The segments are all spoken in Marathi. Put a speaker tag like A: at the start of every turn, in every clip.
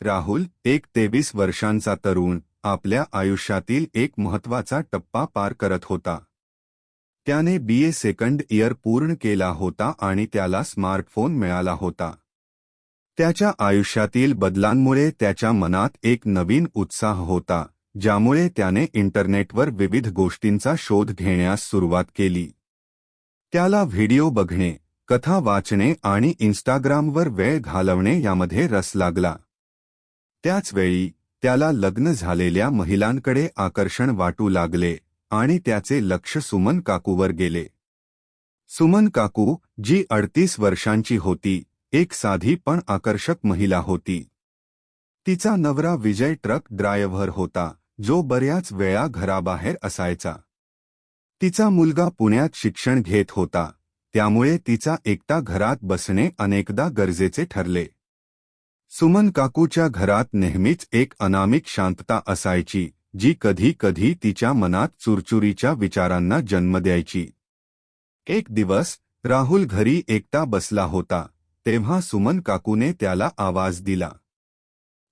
A: राहुल एक तेवीस वर्षांचा तरुण आपल्या आयुष्यातील एक महत्त्वाचा टप्पा पार करत होता. त्याने बी ए सेकंड इयर पूर्ण केला होता आणि त्याला स्मार्टफोन मिळाला होता. त्याच्या आयुष्यातील बदलांमुळे त्याच्या मनात एक नवीन उत्साह होता ज्यामुळे त्याने इंटरनेटवर विविध गोष्टींचा शोध घेण्यास सुरुवात केली. त्याला व्हिडिओ बघणे कथा वाचणे आणि इंस्टाग्रामवर वेळ घालवणे यामध्ये रस लागला. त्याचवेळी त्याला लग्न झालेल्या महिलांकडे आकर्षण वाटू लागले आणि त्याचे लक्ष सुमन काकूवर गेले. सुमन काकू जी अडतीस वर्षांची होती एक साधी पण आकर्षक महिला होती. तिचा नवरा विजय ट्रक ड्रायव्हर होता जो बऱ्याच वेळा घराबाहेर असायचा. तिचा मुलगा पुण्यात शिक्षण घेत होता त्यामुळे तिचा एकटा घरात बसणे अनेकदा गरजेचे ठरले. सुमन काकूच्या घरात नेहमीच एक अनामिक शांतता असायची जी कधी कधी तिच्या मनात चुरचुरीच्या विचारांना जन्म द्यायची. एक दिवस राहुल घरी एकटा बसला होता तेव्हा सुमन काकूने त्याला आवाज दिला.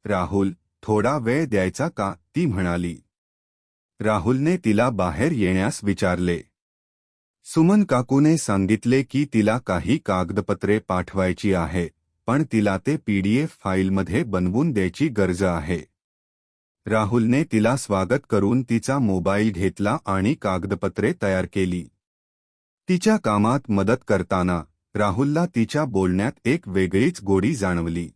A: राहुल थोडा वेळ द्यायचा का? ती म्हणाली. राहुलने तिला बाहेर येण्यास विचारले. सुमन काकूने सांगितले की तिला काही कागदपत्रे पाठवायची आहे पण तिला ते पीडीएफ फाईलमध्ये बनवून द्यायची गरज आहे. राहुलने तिला स्वागत करून तिचा मोबाईल घेतला आणि कागदपत्रे तयार केली. तिच्या कामात मदत करताना राहुलला तिच्या बोलण्यात एक वेगळीच गोडी जाणवली.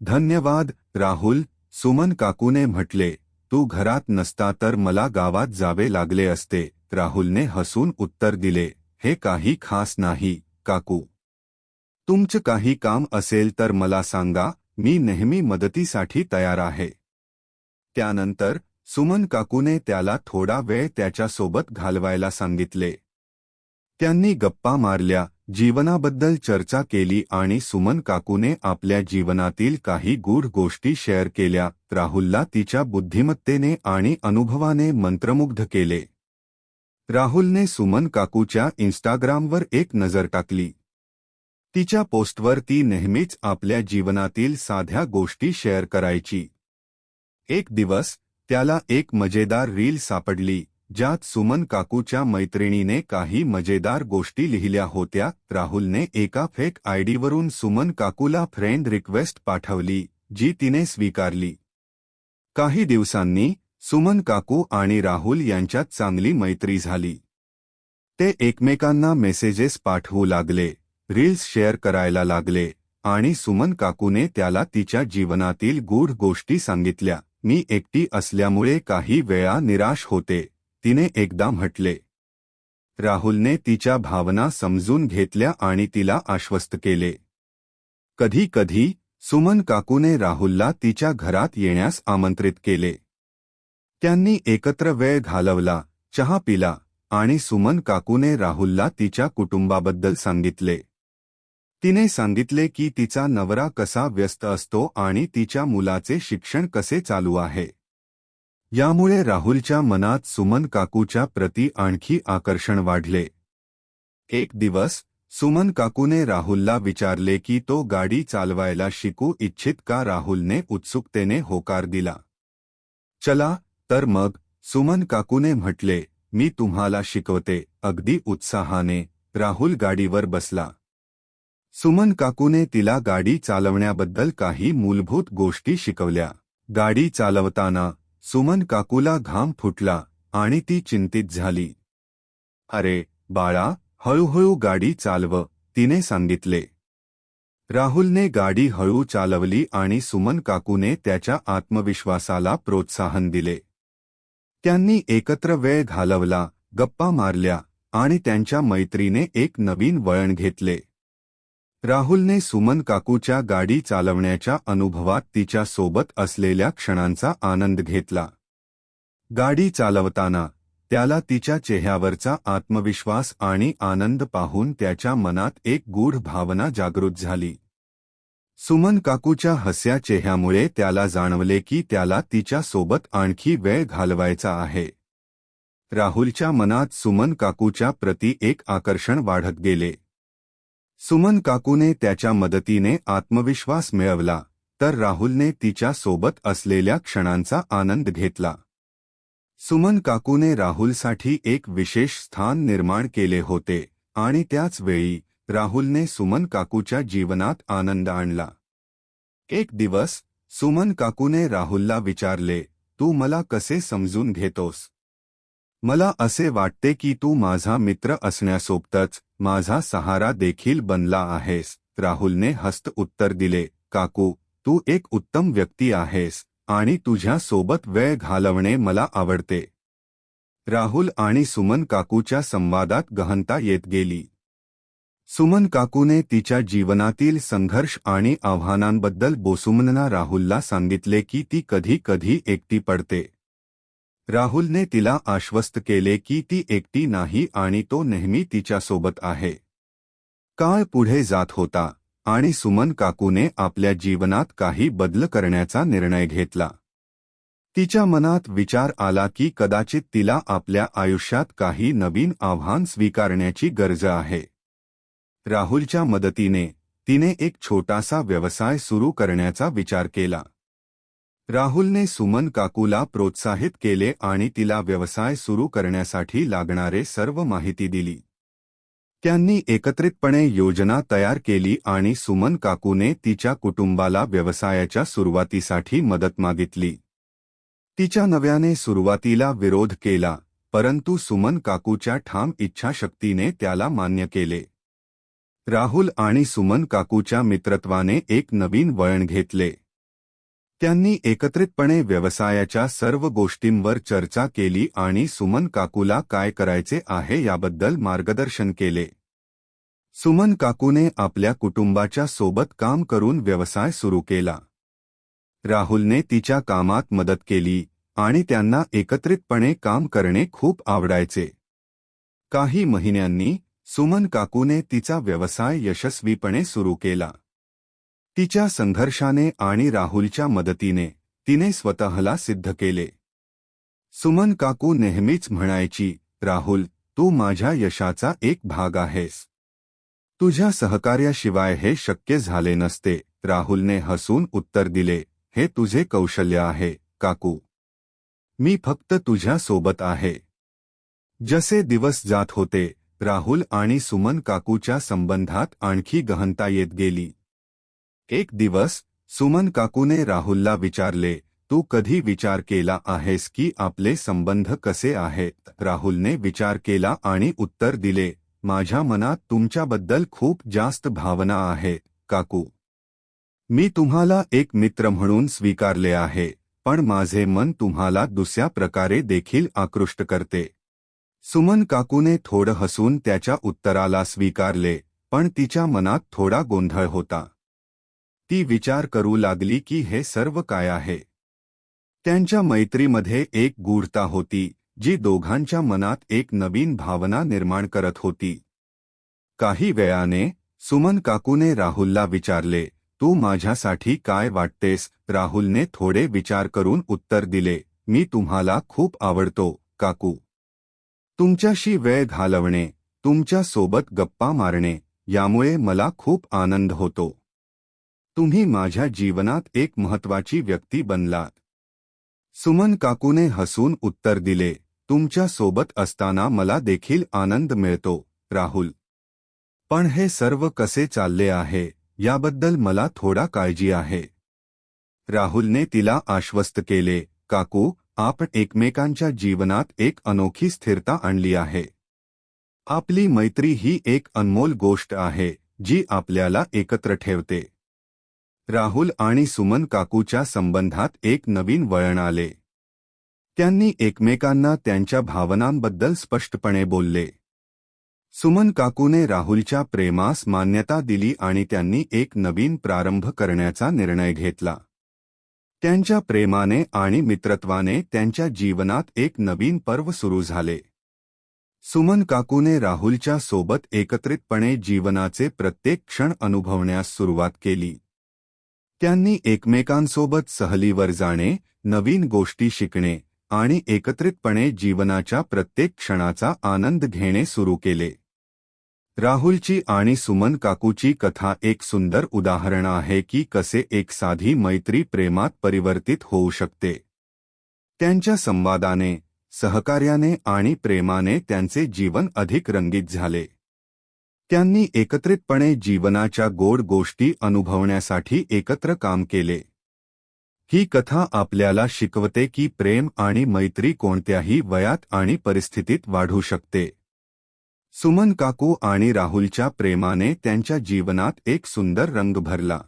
A: धन्यवाद राहुल सुमन काकूने म्हटले. तू घरात नसता तर मला गावात जावे लागले असते. राहुलने हसून उत्तर दिले. हे काही खास नाही काकू. तुमचं काही काम असेल तर मला सांगा मी नेहमी मदतीसाठी तयार आहे. त्यानंतर सुमन काकूने त्याला थोडा वेळ त्याच्यासोबत घालवायला सांगितले. त्यांनी गप्पा मारल्या जीवनाबद्दल चर्चा केली आणि सुमन काकूने आपल्या जीवनातील काही गूढ गोष्टी शेअर केल्या राहुलला तिच्या बुद्धिमत्तेने आणि अनुभवाने मंत्रमुग्ध केले. राहुलने सुमन काकूच्या इन्स्टाग्रामवर एक नजर टाकली. तिच्या पोस्टवर ती नेहमीच आपल्या जीवनातील साध्या गोष्टी शेअर करायची. एक दिवस त्याला एक मजेदार रील सापडली ज्यात सुमन काकूच्या मैत्रिणीने काही मजेदार गोष्टी लिहिल्या होत्या. राहुलने एका फेक आयडीवरून सुमन काकूला फ्रेंड रिक्वेस्ट पाठवली जी तिने स्वीकारली. काही दिवसांनी सुमन काकू आणि राहुल यांच्यात चांगली मैत्री झाली. ते एकमेकांना मेसेजेस पाठवू लागले. रील्स शेअर करायला लागले आणि सुमन काकूने त्याला तिच्या जीवनातील गूढ गोष्टी सांगितल्या. मी एकटी असल्यामुळे काही वेळा निराश होते. तिने एकदा म्हटले राहुलने तिच्या भावना समजून घेतल्या आणि तिला आश्वस्त केले. कधी कधी सुमन काकूने राहुलला तिच्या घरात येण्यास आमंत्रित केले. त्यांनी एकत्र वेळ घालवला चहा पिला आणि सुमन काकूने राहुलला तिच्या कुटुंबाबद्दल सांगितले. तिने सांगितले की तिचा नवरा कसा व्यस्त असतो आणि तिच्या मुलाचे शिक्षण कसे चालू आहे. यामुळे राहुलच्या मनात सुमन काकूच्या प्रती आणखी आकर्षण वाढले. एक दिवस सुमन काकूने राहुलला विचारले की तो गाडी चालवायला शिकू इच्छित का राहुलने उत्सुकतेने होकार दिला. चला तर मग सुमन काकूने म्हटले मी तुम्हाला शिकवते अगदी उत्साहाने राहुल गाडीवर बसला. सुमन काकूने तिला गाडी चालवण्याबद्दल काही मूलभूत गोष्टी शिकवल्या. गाडी चालवताना सुमन काकूला घाम फुटला आणि ती चिंतित झाली. अरे बाळा हळूहळू गाडी चालव तिने सांगितले. राहुलने गाडी हळू चालवली आणि सुमन काकूने त्याच्या आत्मविश्वासाला प्रोत्साहन दिले. त्यांनी एकत्र वेळ घालवला गप्पा मारल्या आणि त्यांच्या मैत्रीने एक नवीन वळण घेतले. राहुलने सुमन काकूच्या गाडी चालवण्याच्या अनुभवात तिच्या सोबत असलेल्या क्षणांचा आनंद घेतला. गाडी चालवताना त्याला तिच्या चेहऱ्यावरचा आत्मविश्वास आणि आनंद पाहून त्याच्या मनात एक गूढ भावना जागृत झाली. सुमन काकूच्या हस्या चेहऱ्यामुळे त्याला जाणवले की त्याला तिच्या सोबत आणखी वेळ घालवायचा आहे. राहुलच्या मनात सुमन काकूच्या प्रती एक आकर्षण वाढत गेले. सुमन काकूने त्याच्या मदतीने आत्मविश्वास मिळवला तर राहुलने तिच्या सोबत असलेल्या क्षणांचा आनंद घेतला. सुमन काकूने राहुलसाठी एक विशेष स्थान निर्माण केले होते आणि त्याच वेळी राहुलने सुमन काकूच्या जीवनात आनंद आणला. एक दिवस सुमन काकूने राहुलला विचारले तू मला कसे समजून घेतोस? मला असे वाटते की तू माझा मित्र असण्यासोबतच माझा सहारा देखील बनला आहेस. राहुलने हस्त उत्तर दिले, काकू, तू एक उत्तम व्यक्ती आहेस आणि तुझ्या सोबत वेळ घालवणे मला आवडते. राहुल आणि सुमन काकूच्या संवादात गहनता येत गेली. सुमन काकूने तिच्या जीवनातील संघर्ष आणि आव्हानांबद्दल बोसुमनना राहुलला सांगितले की ती कधी कधी एकटी पडते. राहुलने तिला आश्वस्त केले की ती एकटी नाही आणि तो नेहमी तिच्यासोबत आहे. काळ पुढे जात होता आणि सुमन काकूने आपल्या जीवनात काही बदल करण्याचा निर्णय घेतला. तिच्या मनात विचार आला की कदाचित तिला आपल्या आयुष्यात काही नवीन आव्हान स्वीकारण्याची गरज आहे. राहुलच्या मदतीने तिने एक छोटासा व्यवसाय सुरू करण्याचा विचार केला. राहुलने सुमन काकूला प्रोत्साहित केले आणि तिला व्यवसाय सुरू करण्यासाठी लागणारे सर्व माहिती दिली. त्यांनी एकत्रितपणे योजना तयार केली आणि सुमन काकूने तिच्या कुटुंबाला व्यवसायाच्या सुरुवातीसाठी मदत मागितली. तिच्या नव्याने सुरुवातीला विरोध केला परंतु सुमन काकूच्या ठाम इच्छाशक्तीने त्याला मान्य केले. राहुल आणि सुमन काकूच्या मित्रत्वाने एक नवीन वळण घेतले. त्यांनी एकत्रितपणे व्यवसायाच्या सर्व गोष्टींवर चर्चा केली आणि सुमन काकूला काय करायचे आहे याबद्दल मार्गदर्शन केले. सुमन काकूने आपल्या कुटुंबाच्या सोबत काम करून व्यवसाय सुरू केला. राहुलने तिच्या कामात मदत केली आणि त्यांना एकत्रितपणे काम करणे खूप आवडायचे. काही महिन्यांनी सुमन काकूने तिचा व्यवसाय यशस्वीपणे सुरू केला. तिच्या संघर्षाने आणि राहुलच्या मदतीने तिने स्वतःला सिद्ध केले. सुमन काकू नेहमीच म्हणायची राहुल तू माझ्या यशाचा एक भाग आहेस. तुझ्या सहकार्याशिवाय हे शक्य झाले नसते राहुलने हसून उत्तर दिले हे तुझे कौशल्य आहे काकू. मी फक्त तुझ्या सोबत आहे. जसे दिवस जात होते राहुल आणि सुमन काकूच्या संबंधात आणखी गहनता येत गेली. एक दिवस सुमन काकूने राहुलला विचारले तू कधी विचार केला आहेस की आपले संबंध कसे आहेत? राहुलने विचार केला आणि उत्तर दिले माझ्या मनात तुमच्याबद्दल खूप जास्त भावना आहे काकू. मी तुम्हाला एक मित्र म्हणून स्वीकारले आहे पण माझे मन तुम्हाला दुसऱ्या प्रकारे देखील आकृष्ट करते. सुमन काकूने थोडं हसून त्याच्या उत्तराला स्वीकारले पण तिच्या मनात थोडा गोंधळ होता. ती विचार करू लागली की हे सर्व काय आहे. त्यांच्या मैत्रीमध्ये एक गूढता होती जी दोघांच्या मनात एक नवीन भावना निर्माण करत होती. काही वेळाने सुमन काकूने राहुलला विचारले तू माझ्यासाठी काय वाटतेस? राहुलने थोडे विचार करून उत्तर दिले मी तुम्हाला खूप आवडतो काकू. तुमच्याशी वेळ घालवणे तुमच्यासोबत गप्पा मारणे यामुळे मला खूप आनंद होतो. तुम्ही माझ्या जीवनात एक महत्वाची व्यक्ती बनलात. सुमन काकूने हसून उत्तर दिले तुमच्यासोबत असताना मला देखील आनंद मिळतो राहुल. पण हे सर्व कसे चालले आहे याबद्दल मला थोडा काळजी आहे. राहुलने तिला आश्वस्त केले काकू आपण एकमेकांच्या जीवनात एक अनोखी स्थिरता आणली आहे. आपली मैत्री ही एक अनमोल गोष्ट आहे जी आपल्याला एकत्र ठेवते. राहुल आणि सुमन काकूच्या संबंधात एक नवीन वळण आले. त्यांनी एकमेकांना त्यांच्या भावनांबद्दल स्पष्टपणे बोलले. सुमन काकूने राहुलच्या प्रेमास मान्यता दिली आणि त्यांनी एक नवीन प्रारंभ करण्याचा निर्णय घेतला. त्यांच्या प्रेमाने आणि मित्रत्वाने त्यांच्या जीवनात एक नवीन पर्व सुरू झाले. सुमन काकूने राहुलच्या सोबत एकत्रितपणे जीवनाचे प्रत्येक क्षण अनुभवण्यास सुरुवात केली. त्यांनी एकमेकांसोबत सहलीवर जाणे नवीन गोष्टी शिकणे आणि एकत्रितपणे जीवनाच्या प्रत्येक क्षणाचा आनंद घेणे सुरू केले. राहुलची आणि सुमन काकूची कथा एक सुंदर उदाहरण आहे की कसे एक साधी मैत्री प्रेमात परिवर्तित होऊ शकते. त्यांच्या संवादाने सहकार्याने आणि प्रेमाने त्यांचे जीवन अधिक रंगीत झाले. त्यांनी एकत्रितपणे जीवनाच्या गोड गोष्टी अनुभवण्यासाठी एकत्र काम केले. ही कथा आपल्याला शिकवते की प्रेम आणि मैत्री कोणत्याही वयात आणि परिस्थितीत वाढू शकते. सुमन काकू आणि राहुलच्या प्रेमाने त्यांच्या जीवनात एक सुंदर रंग भरला.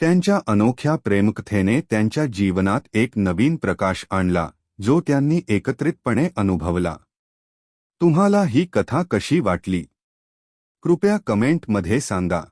A: त्यांच्या अनोख्या प्रेमकथेने त्यांच्या जीवनात एक नवीन प्रकाश आणला जो त्यांनी एकत्रितपणे अनुभवला. तुम्हाला ही कथा कशी वाटली? कृपया कमेंटमध्ये सांगा.